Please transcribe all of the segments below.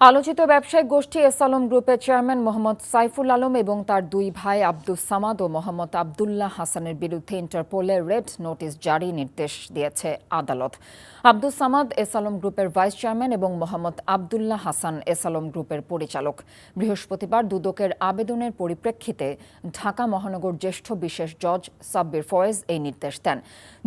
আলোচিত ব্যবসায়িক গোষ্ঠী এস আলম গ্রুপের চেয়ারম্যান মোহাম্মদ সাইফুল আলম এবং তার দুই ভাই আব্দুস সামাদ ও মোহাম্মদ আবদুল্লাহ হাসানের বিরুদ্ধে ইন্টারপোলের রেড নোটিশ জারি নির্দেশ দিয়েছে আদালত। আব্দুস সামাদ এস আলম গ্রুপের ভাইস চেয়ারম্যান এবং মোহাম্মদ আবদুল্লাহ হাসান এস আলম গ্রুপের পরিচালক। বৃহস্পতিবার দুদকের আবেদনের পরিপ্রেক্ষিতে ঢাকা মহানগর জ্যেষ্ঠ বিশেষ জজ সাব্বির ফয়েজ এই নির্দেশ দেন।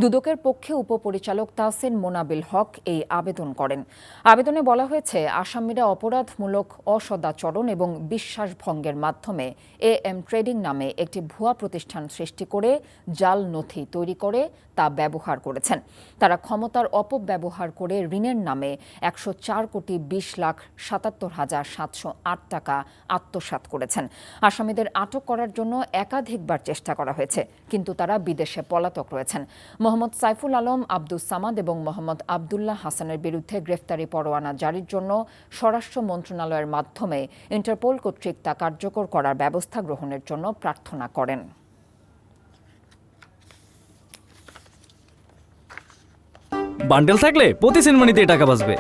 দুদকের পক্ষে উপপরিচালক তাহসিন মোনাবিল হক এই আবেদন করেন। আবেদনে বলা হয়েছে, আসামিরা অপরাধমূলক অসদাচরণ এবং বিশ্বাস ভঙ্গের মাধ্যমে এ এম ট্রেডিং নামে একটি ভুয়া প্রতিষ্ঠান সৃষ্টি করে জাল নথি তৈরি করে তা ব্যবহার করেছেন। তারা ক্ষমতার অপব্যবহার করে ঋণের নামে একশো চার কোটি বিশ লাখ সাতাত্তর হাজার সাতশো আট টাকা আত্মসাৎ করেছেন। আসামিদের আটক করার জন্য একাধিকবার চেষ্টা করা হয়েছে, কিন্তু তারা বিদেশে পলাতক রয়েছেন। মোহাম্মদ সাইফুল আলম, আব্দুস সামাদ এবং মোহাম্মদ আবদুল্লাহ হাসানের বিরুদ্ধে গ্রেফতারি পরোয়ানা জারির জন্য স্বরাষ্ট্র মন্ত্রণালয়ের মাধ্যমে ইন্টারপোল কর্তৃক তা কার্যকর করার ব্যবস্থা গ্রহণের জন্য প্রার্থনা করেন। বান্ডেল থাকলে প্রতি সিনেমানিতে টাকা বাঁচবে।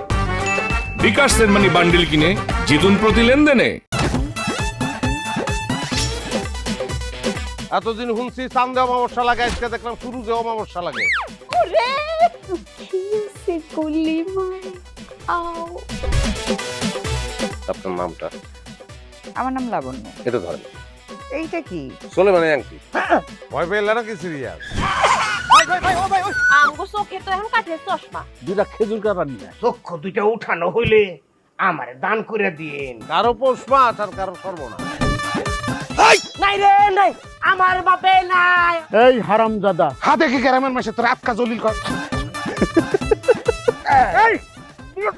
বিকাশ সেনমানি বান্ডিল কিনে জিতুন প্রতি লেনদেনে। এতদিন শুনছি চান্দে অমাবস্যা লাগে আজকে দেখলাম শুরুতে অমাবস্যা লাগে। ওরে কিসে গুলি মার আও। আপনার নামটা? আমার নাম লাবণ্য। এটা ধরেন। এইটা কি? চলে মানে আংটি। ভয় পেলে নাকি সিরিয়াস আমগো চোখে তো এখন কাঠের চশমা। দুটা খেজুর কাটা নিয়ে চক্ষু দুইটা উঠানো হইলে আমারে দান করে দিন। কারও পৌষ মাস আর কারও সর্বনাশ। নাই রে নাই। আমার বাপে নাই। এই হারামজাদা। হাতে কি গ্রামের মাসে তোর আটকা জলিল কর।